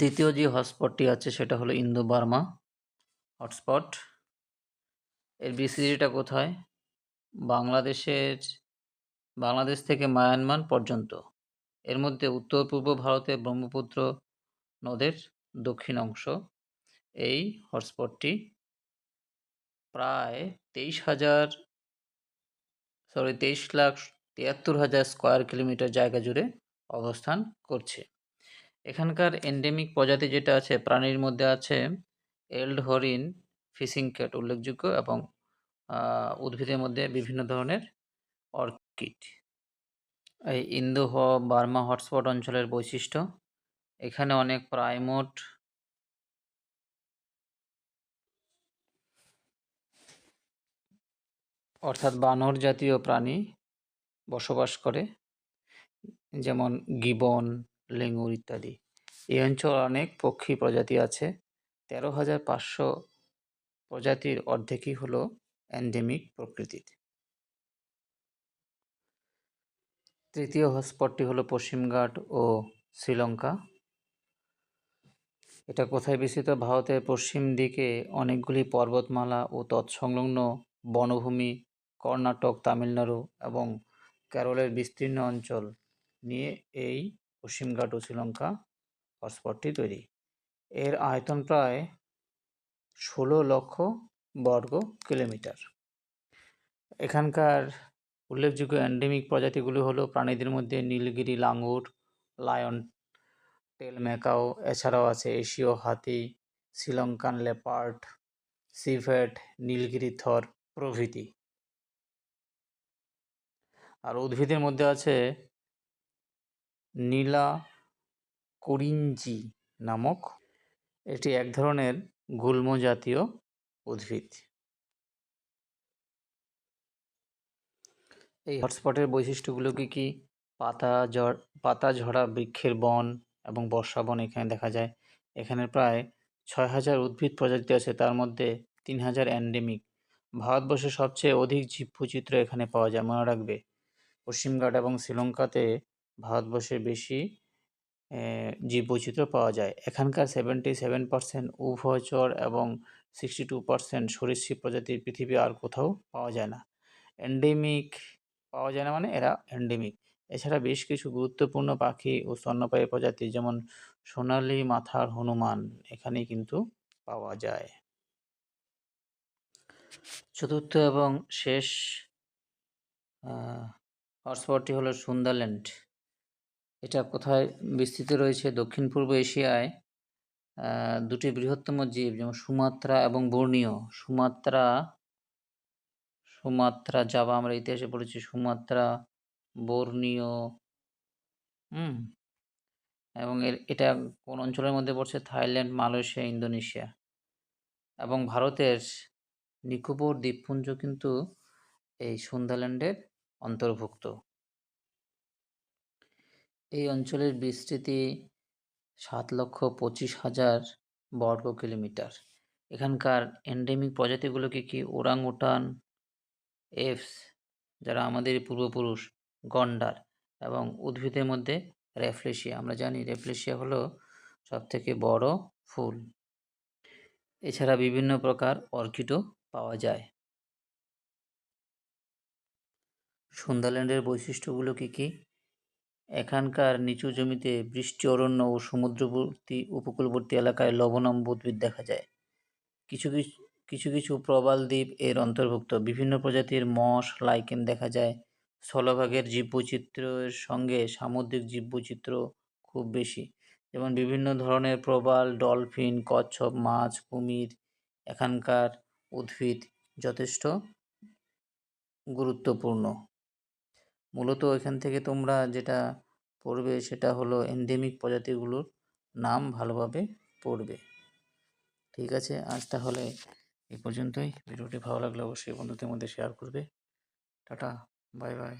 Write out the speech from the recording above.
দ্বিতীয় যে হটস্পটটি আছে সেটা হলো ইন্দো বার্মা হটস্পট এর বিস্তৃতিটা কোথায়? বাংলাদেশের, বাংলাদেশ থেকে মায়ানমার পর্যন্ত। এর মধ্যে উত্তর, পূর্ব ভারতে ব্রহ্মপুত্র নদের দক্ষিণ অংশ। এই হটস্পটটি প্রায় তেইশ হাজার সরি তেইশ লাখ তিয়াত্তর হাজার স্কোয়ার কিলোমিটার জায়গা জুড়ে অবস্থান করছে। এখানকার এন্ডেমিক প্রজাতি যেটা আছে, প্রাণীর মধ্যে আছে এল্ড হরিণ, ফিশিং ক্যাট উল্লেখযোগ্য এবং উদ্ভিদের মধ্যে বিভিন্ন ধরনের অর্কিড। এই ইন্দো হ- বার্মা হটস্পট অঞ্চলের বৈশিষ্ট্য, এখানে অনেক প্রাইমোট অর্থাৎ বানর জাতীয় প্রাণী বসবাস করে, যেমন গিবন লেঙ্গুর ইত্যাদি। এই অঞ্চলে অনেক পক্ষী প্রজাতি আছে। তেরো হাজার পাঁচশো প্রজাতির অর্ধেকই হল অ্যান্ডেমিক প্রকৃতির। তৃতীয় হটস্পটটি হলো পশ্চিমঘাট ও শ্রীলঙ্কা। এটা কোথায় বিস্তৃত? ভারতের পশ্চিম দিকে অনেকগুলি পর্বতমালা ও তৎসংলগ্ন বনভূমি, কর্ণাটক, তামিলনাড়ু এবং কেরলের বিস্তীর্ণ অঞ্চল নিয়ে এই পশ্চিমঘাট ও শ্রীলঙ্কা হটস্পটটি তৈরি। এর আয়তন প্রায় ষোলো লক্ষ বর্গ কিলোমিটার। এখানকার উল্লেখযোগ্য অ্যান্ডেমিক প্রজাতিগুলি হলো প্রাণীদের মধ্যে Nilgiri, langur, lion tail macaque এছাড়াও আছে এশীয় হাতি, Sri Lankan leopard civet Nilgiri, tahr প্রভৃতি। আর উদ্ভিদের মধ্যে আছে নীলা করিঞ্জি নামক এটি এক ধরনের গুল্ম জাতীয় উদ্ভিদ। এই হটস্পটের বৈশিষ্ট্যগুলো কি কি? পাতা ঝড়, পাতা ঝরা বৃক্ষের বন এবং বর্ষা বন এখানে দেখা যায়। এখানে প্রায় ছয় হাজার উদ্ভিদ প্রজাতি আছে, তার মধ্যে তিন হাজার অ্যান্ডেমিক ভারতবর্ষের সবচেয়ে অধিক জীববৈচিত্র্য এখানে পাওয়া যায়, মনে রাখবে। পশ্চিমঘাট এবং শ্রীলঙ্কাতে ভারতবর্ষে বেশি আহ, জীববৈচিত্র্য পাওয়া যায়। এখানকার সেভেন্টি সেভেন পার্সেন্ট উভয়চর এবং সিক্সটি টু পার্সেন্ট সরীসৃপ প্রজাতির পৃথিবী আর কোথাও পাওয়া যায় না। এন্ডেমিক পাওয়া যায় না মানে এরা এন্ডেমিক এছাড়া বেশ কিছু গুরুত্বপূর্ণ পাখি ও স্তন্যপায়ী প্রজাতি যেমন সোনালী মাথার হনুমান এখানে কিন্তু পাওয়া যায়। চতুর্থ এবং শেষ হটস্পটটি হলো সুন্দারল্যান্ড। এটা কোথায় বিস্তৃত রয়েছে? দক্ষিণ পূর্ব এশিয়ায় দুটি বৃহত্তম জীব, যেমন সুমাত্রা এবং বর্নিও সুমাত্রা সুমাত্রা জাভা আমরা ইতিহাসে পড়েছি, সুমাত্রা, বর্ণীয়, হুম, এবং এর, এটা কোন অঞ্চলের মধ্যে পড়ছে? Thailand, Malaysia, Indonesia. এবং ভারতের নিকোবর দ্বীপপুঞ্জ কিন্তু এই সুন্দারল্যান্ডের অন্তর্ভুক্ত। এই অঞ্চলের বিস্তৃতি সাত লক্ষ পঁচিশ হাজার বর্গ কিলোমিটার। এখানকার এন্ডেমিক প্রজাতিগুলো কি ওরাং উটান এফস যারা আমাদের পূর্বপুরুষ, গন্ডার এবং উদ্ভিদের মধ্যে রেফলেশিয়া, আমরা জানি রেফলেশিয়া হলো সবথেকে বড় ফুল। এছাড়া বিভিন্ন প্রকার অর্কিডও পাওয়া যায়। সুন্দারল্যান্ডের বৈশিষ্ট্যগুলো কি কি? এখানকার নিচু জমিতে বৃষ্টি, অরণ্য ও সমুদ্রবর্তী, উপকূলবর্তী এলাকায় লবণাম্ব উদ্ভিদ দেখা যায়। কিছু কিছু কিছু কিছু প্রবাল দ্বীপ এর অন্তর্ভুক্ত। বিভিন্ন প্রজাতির মশ, লাইকেন দেখা যায়। স্থলভাগের জীববৈচিত্র্যের সঙ্গে সামুদ্রিক জীববৈচিত্র্য খুব বেশি। যেমন বিভিন্ন ধরনের প্রবাল, ডলফিন, কচ্ছপ, মাছ, কুমির এখানকার উদ্ভিদ যথেষ্ট গুরুত্বপূর্ণ। মূলত এখান থেকে তোমরা যেটা পড়বে সেটা হলো এন্ডেমিক প্রজাতিগুলোর নাম ভালোভাবে পড়বে। ঠিক আছে? আজ তাহলে এই পর্যন্তই। ভিডিওটি ভালো লাগলে অবশ্যই বন্ধুদের মধ্যে শেয়ার করবে। Tata bye bye